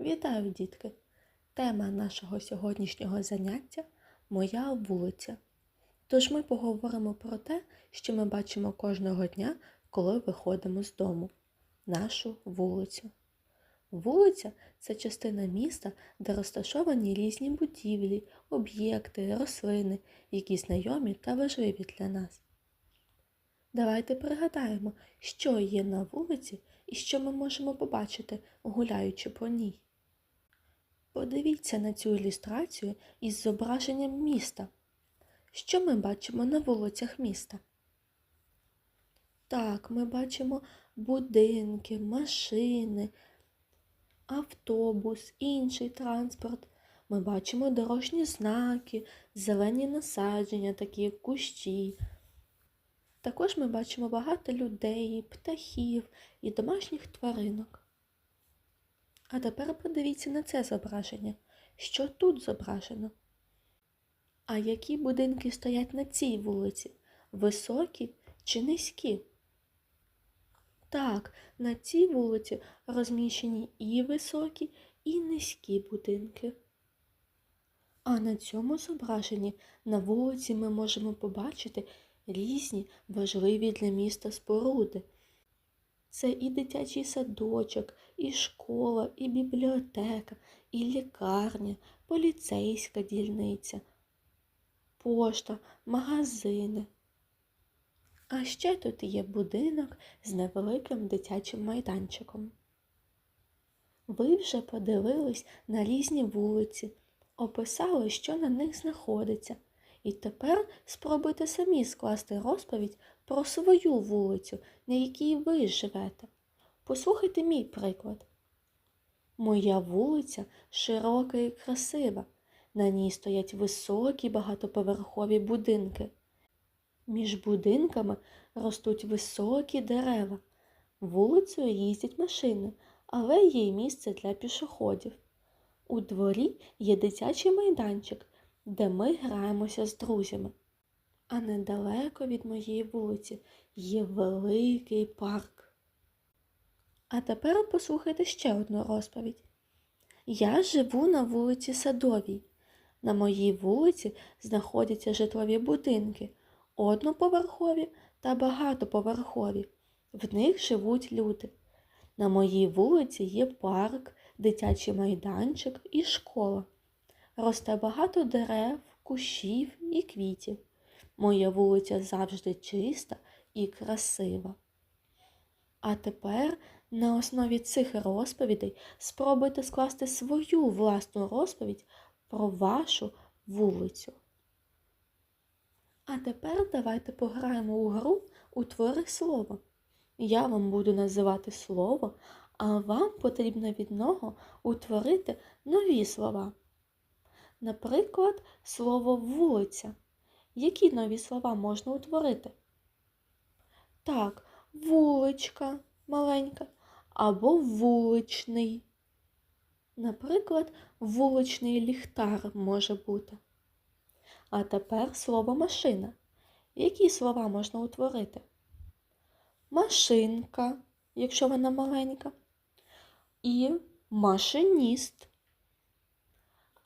Вітаю, дітки! Тема нашого сьогоднішнього заняття Моя вулиця. Тож ми поговоримо про те, що ми бачимо кожного дня, коли виходимо з дому нашу вулицю. Вулиця це частина міста, де розташовані різні будівлі, об'єкти, рослини, які знайомі та важливі для нас. Давайте пригадаємо, що є на вулиці і що ми можемо побачити, гуляючи по ній. Подивіться на цю ілюстрацію із зображенням міста. Що ми бачимо на вулицях міста? Так, ми бачимо будинки, машини, автобус, інший транспорт. Ми бачимо дорожні знаки, зелені насадження, такі як кущі. Також ми бачимо багато людей, птахів і домашніх тваринок. А тепер подивіться на це зображення. Що тут зображено? А які будинки стоять на цій вулиці? Високі чи низькі? Так, на цій вулиці розміщені і високі, і низькі будинки. А на цьому зображенні на вулиці ми можемо побачити різні важливі для міста споруди. Це і дитячий садочок, і школа, і бібліотека, і лікарня, поліцейська дільниця, пошта, магазини. А ще тут є будинок з невеликим дитячим майданчиком. Ви вже подивились на різні вулиці, описали, що на них знаходиться, і тепер спробуйте самі скласти розповідь про свою вулицю, на якій ви живете. Послухайте мій приклад. Моя вулиця широка і красива. На ній стоять високі багатоповерхові будинки. Між будинками ростуть високі дерева. Вулицею їздять машини, але є й місце для пішоходів. У дворі є дитячий майданчик, де ми граємося з друзями. А недалеко від моєї вулиці є великий парк. А тепер послухайте ще одну розповідь. Я живу на вулиці Садовій. На моїй вулиці знаходяться житлові будинки, одноповерхові та багатоповерхові. В них живуть люди. На моїй вулиці є парк, дитячий майданчик і школа. Росте багато дерев, кущів і квітів. Моя вулиця завжди чиста і красива. А тепер на основі цих розповідей спробуйте скласти свою власну розповідь про вашу вулицю. А тепер давайте пограємо у гру утвори слово. Я вам буду називати слово, а вам потрібно від нього утворити нові слова. Наприклад, слово вулиця. Які нові слова можна утворити? Так, вуличка маленька або вуличний. Наприклад, вуличний ліхтар може бути. А тепер слово машина. Які слова можна утворити? Машинка, якщо вона маленька, і машиніст.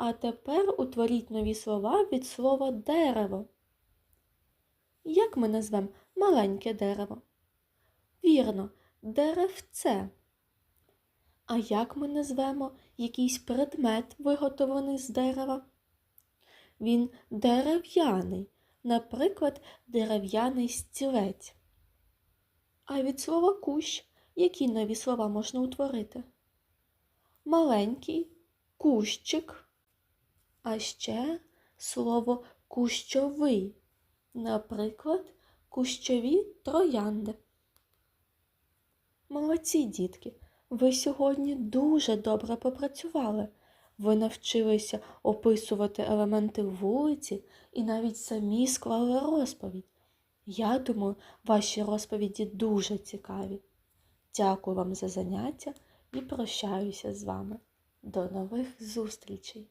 А тепер утворіть нові слова від слова дерево. Як ми назвемо маленьке дерево? Вірно, деревце. А як ми назвемо якийсь предмет, виготовлений з дерева? Він дерев'яний, наприклад, дерев'яний стілець. А від слова кущ які нові слова можна утворити? Маленький, кущик, а ще слово кущовий, наприклад, кущові троянди. Молодці дітки, ви сьогодні дуже добре попрацювали. Ви навчилися описувати елементи вулиці і навіть самі склали розповідь. Я думаю, ваші розповіді дуже цікаві. Дякую вам за заняття і прощаюся з вами. До нових зустрічей!